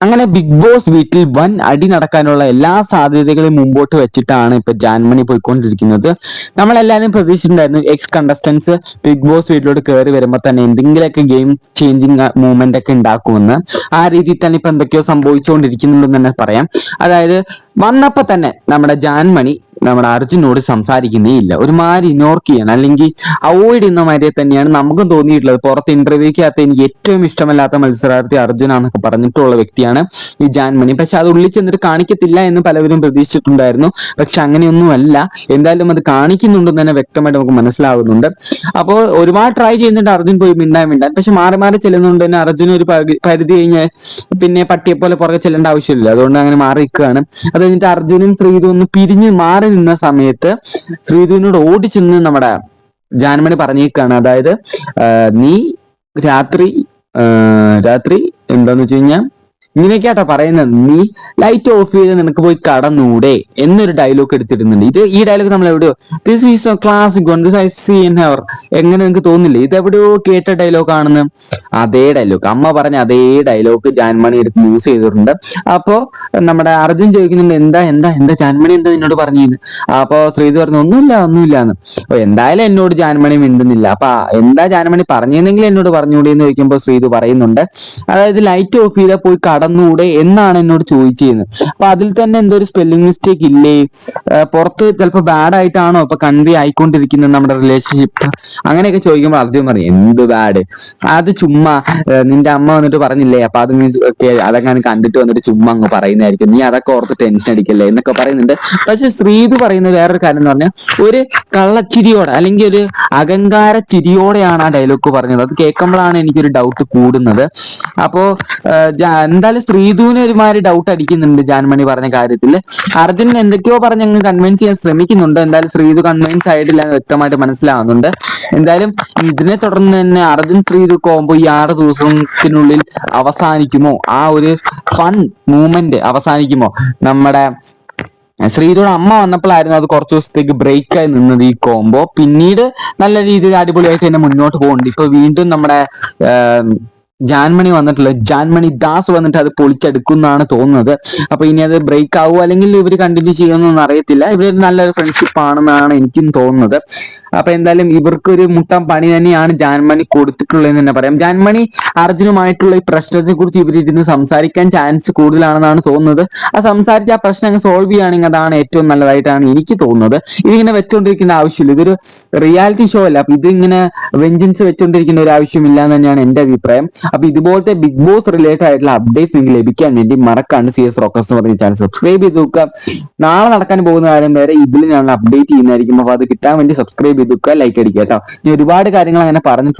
അങ്ങനെ big boss വീട്ടിൽ വൻ അടി നടക്കാനുള്ള എല്ലാ സാധ്യതകളും മുമ്പോട്ട് വെച്ചിട്ടാണ് ഇപ്പൊ ജാൻമണി പോയിക്കൊണ്ടിരിക്കുന്നത്. നമ്മളെല്ലാവരും പ്രതീക്ഷിച്ചിട്ടുണ്ടായിരുന്നു എക്സ് കണ്ടസ്റ്റൻസ് ബിഗ് ബോസ് വീട്ടിലോട്ട് കയറി വരുമ്പോൾ തന്നെ എന്തെങ്കിലുമൊക്കെ ഗെയിം ചേഞ്ചിങ് മൂവ്മെന്റ് ഒക്കെ ഉണ്ടാക്കുമെന്ന്. ആ രീതിയിൽ തന്നെ ഇപ്പൊ എന്തൊക്കെയോ സംഭവിച്ചുകൊണ്ടിരിക്കുന്നുണ്ടെന്ന് തന്നെ പറയാം. അതായത് വന്നപ്പോ തന്നെ നമ്മുടെ ജാൻമണി നമ്മുടെ അർജുനോട് സംസാരിക്കുന്നേ ഇല്ല. ഒരുമാതിരി ഇഗ്നോർ ചെയ്യണം. അല്ലെങ്കിൽ അവോയ്ഡ് ചെയ്യുന്ന മാതിരി തന്നെയാണ് നമുക്കും തോന്നിയിട്ടുള്ളത്. പുറത്ത് ഇന്റർവ്യൂക്കകത്ത് എനിക്ക് ഏറ്റവും ഇഷ്ടമല്ലാത്ത മത്സരാർത്ഥി അർജുനാന്നൊക്കെ പറഞ്ഞിട്ടുള്ള വ്യക്തിയാണ് ഈ ജാൻമണി. പക്ഷെ അത് ഉള്ളിൽ ചെന്നിട്ട് കാണിക്കത്തില്ല എന്ന് പലവരും പ്രതീക്ഷിച്ചിട്ടുണ്ടായിരുന്നു. പക്ഷെ അങ്ങനെയൊന്നുമല്ല. എന്തായാലും അത് കാണിക്കുന്നുണ്ടെന്ന് തന്നെ വ്യക്തമായിട്ട് നമുക്ക് മനസ്സിലാവുന്നുണ്ട്. അപ്പോൾ ഒരുപാട് ട്രൈ ചെയ്യുന്നുണ്ട് അർജുൻ പോയി മിണ്ടാൻ മിണ്ടാൻ. പക്ഷെ മാറി മാറി ചെല്ലുന്നുണ്ട് തന്നെ അർജുൻ ഒരു പരിധി കഴിഞ്ഞാൽ പിന്നെ പട്ടിയെ പോലെ പുറകെ ചെല്ലേണ്ട ആവശ്യമില്ല. അതുകൊണ്ട് അങ്ങനെ മാറി നിൽക്കുകയാണ്. അത് കഴിഞ്ഞിട്ട് അർജുനും ശ്രീതും ഒന്ന് പിരിഞ്ഞ് മാറി നിന്ന സമയത്ത് ശ്രീധുവിനോട് ചെന്ന് നമ്മുടെ ജാനമണി പറഞ്ഞേക്കാണ് അതായത് നീ രാത്രി രാത്രി എന്താന്ന് വെച്ച് കഴിഞ്ഞാൽ ഇങ്ങനെയൊക്കെയാട്ടോ പറയുന്നത്. നീ ലൈറ്റ് ഓഫ് ചെയ്ത് നിനക്ക് പോയി കടന്നൂടെ എന്നൊരു ഡയലോഗ് എടുത്തിരുന്നുണ്ട്. ഇത് ഈ ഡയലോഗ് നമ്മൾ എവിടെയോ this is a classic one this I see in hour എങ്ങനെ നിനക്ക് തോന്നില്ലേ ഇത് എവിടെയോ കേട്ട ഡയലോഗ് ആണെന്ന്. അതേ ഡയലോഗ് അമ്മ പറഞ്ഞ അതേ ഡയലോഗ് ജാൻമണി എടുത്ത് യൂസ് ചെയ്തിട്ടുണ്ട്. അപ്പോ നമ്മുടെ അർജുൻ ചോദിക്കുന്നുണ്ട് എന്താ എന്താ എന്താ ജാൻമണി എന്താ നിന്നോട് പറഞ്ഞിരുന്നു അപ്പോ ശ്രീധു പറഞ്ഞു ഒന്നുമില്ല ഒന്നുമില്ല എന്ന് അപ്പൊ എന്തായാലും എന്നോട് ജാൻമണി മിണ്ടുന്നില്ല. അപ്പൊ എന്താ ജാൻമണി പറഞ്ഞിരുന്നെങ്കിൽ എന്നോട് പറഞ്ഞുകൂടി എന്ന് ചോദിക്കുമ്പോൾ ശ്രീധു പറയുന്നുണ്ട്. അതായത് ലൈറ്റ് ഓഫ് ചെയ്താൽ പോയി കടന്നൂടെ എന്നാണ് എന്നോട് ചോദിച്ചിരുന്നത്. അപ്പൊ അതിൽ തന്നെ എന്തോ ഒരു സ്പെല്ലിംഗ് മിസ്റ്റേക്ക് ഇല്ലേ പുറത്ത് ചിലപ്പോൾ ബാഡ് ആയിട്ടാണോ ഇപ്പൊ കൺവേ ആയിക്കൊണ്ടിരിക്കുന്നത് നമ്മുടെ റിലേഷൻഷിപ്പ് അങ്ങനെയൊക്കെ ചോദിക്കുമ്പോൾ ആദ്യം പറയും എന്ത് ബാഡ് അത് ചുമ്മാ നിന്റെ അമ്മ വന്നിട്ട് പറഞ്ഞില്ലേ? അപ്പൊ അത് മീൻസ് അതൊക്കെ കണ്ടിട്ട് വന്നിട്ട് ചുമ്മാ അങ്ങ് പറയുന്നതായിരിക്കും. നീ അതൊക്കെ ഓർത്ത് ടെൻഷൻ അടിക്കല്ലേ? എന്നൊക്കെ പറയുന്നുണ്ട്. പക്ഷെ ശ്രീത് പറയുന്ന വേറൊരു കാര്യം എന്ന് പറഞ്ഞാൽ ഒരു കള്ളച്ചിരിയോടെ അല്ലെങ്കിൽ ഒരു അഹങ്കാര ചിരിയോടെയാണ് ആ ഡയലോഗ് പറഞ്ഞത്. അത് കേൾക്കുമ്പോഴാണ് എനിക്കൊരു ഡൗട്ട് കൂടുന്നത്. അപ്പോ ആ, എന്തായാലും ശ്രീധുവിന് ഒരുമാതിരി ഡൗട്ട് അടിക്കുന്നുണ്ട് ജാൻമണി പറഞ്ഞ കാര്യത്തിൽ അർജുൻ എന്തൊക്കെയോ പറഞ്ഞ് അങ്ങ് കൺവിൻസ് ചെയ്യാൻ ശ്രമിക്കുന്നുണ്ട്. എന്തായാലും ശ്രീധു കൺവിൻസ് ആയിട്ടില്ല എന്ന് വ്യക്തമായിട്ട് മനസ്സിലാവുന്നുണ്ട്. എന്തായാലും ഇതിനെ തുടർന്ന് തന്നെ അർജുൻ ശ്രീധു കോമ്പോ ഈ ആറ് ദിവസത്തിനുള്ളിൽ അവസാനിക്കുമോ? ആ ഒരു ഫൺ മൂമെന്റ് അവസാനിക്കുമോ? നമ്മുടെ ശ്രീധുടെ അമ്മ വന്നപ്പോഴായിരുന്നു അത് കുറച്ച് ദിവസത്തേക്ക് ബ്രേക്ക് ആയി നിന്നത് ഈ കോംബോ പിന്നീട് നല്ല രീതിയിൽ അടിപൊളിയായിട്ട് തന്നെ മുന്നോട്ട് പോകുന്നുണ്ട് ഇപ്പൊ വീണ്ടും നമ്മുടെ ജാൻമണി വന്നിട്ടുള്ളത്. ജാൻമണി ദാസ് വന്നിട്ട് അത് പൊളിച്ചെടുക്കുന്നാണ് തോന്നുന്നത്. അപ്പൊ ഇനി അത് ബ്രേക്ക് ആവുമോ അല്ലെങ്കിൽ ഇവർ കണ്ടിന്യൂ ചെയ്യുമെന്നൊന്നും അറിയത്തില്ല. ഇവർ നല്ലൊരു ഫ്രണ്ട്ഷിപ്പ് ആണെന്നാണ് എനിക്കും തോന്നുന്നത്. അപ്പൊ എന്തായാലും ഇവർക്കൊരു മുട്ടം പണി തന്നെയാണ് ജാൻമണി കൊടുത്തിട്ടുള്ളതെന്ന് തന്നെ പറയാം. ജാൻമണി അർജുനുമായിട്ടുള്ള ഈ പ്രശ്നത്തെ കുറിച്ച് ഇവരിരുന്ന് സംസാരിക്കാൻ ചാൻസ് കൂടുതലാണെന്നാണ് തോന്നുന്നത്. ആ സംസാരിച്ച് ആ പ്രശ്നം അങ്ങ് സോൾവ് ചെയ്യുകയാണെങ്കിൽ അതാണ് ഏറ്റവും നല്ലതായിട്ടാണ് എനിക്ക് തോന്നുന്നത്. ഇതിങ്ങനെ വെച്ചുകൊണ്ടിരിക്കേണ്ട ആവശ്യമില്ല. ഇതൊരു റിയാലിറ്റി ഷോ അല്ല. അപ്പൊ ഇതിങ്ങനെ വെഞ്ചൻസ് വെച്ചുകൊണ്ടിരിക്കുന്ന ഒരു ആവശ്യമില്ല എന്ന് തന്നെയാണ് എന്റെ അഭിപ്രായം. അപ്പൊ ഇതുപോലത്തെ ബിഗ് ബോസ് റിലേറ്റഡ് ആയിട്ടുള്ള അപ്ഡേറ്റ്സ് നിങ്ങൾക്ക് ലഭിക്കാൻ വേണ്ടി മറക്കാണ്ട് സി എസ് റോക്കസ് എന്ന് പറഞ്ഞ ചാനൽ സബ്സ്ക്രൈബ് ചെയ്ത് നോക്കുക. നാളെ നടക്കാൻ പോകുന്ന കാര്യം വരെ ഇതിൽ ഞാൻ അപ്ഡേറ്റ് ചെയ്യുന്നതായിരിക്കും. അപ്പൊ അത് കിട്ടാൻ വേണ്ടി സബ്സ്ക്രൈബ് ചെയ്ത് ലൈക്ക് അടിക്കുക കേട്ടോ ഇനി ഒരുപാട് കാര്യങ്ങൾ അങ്ങനെ പറഞ്ഞിട്ടുണ്ട്.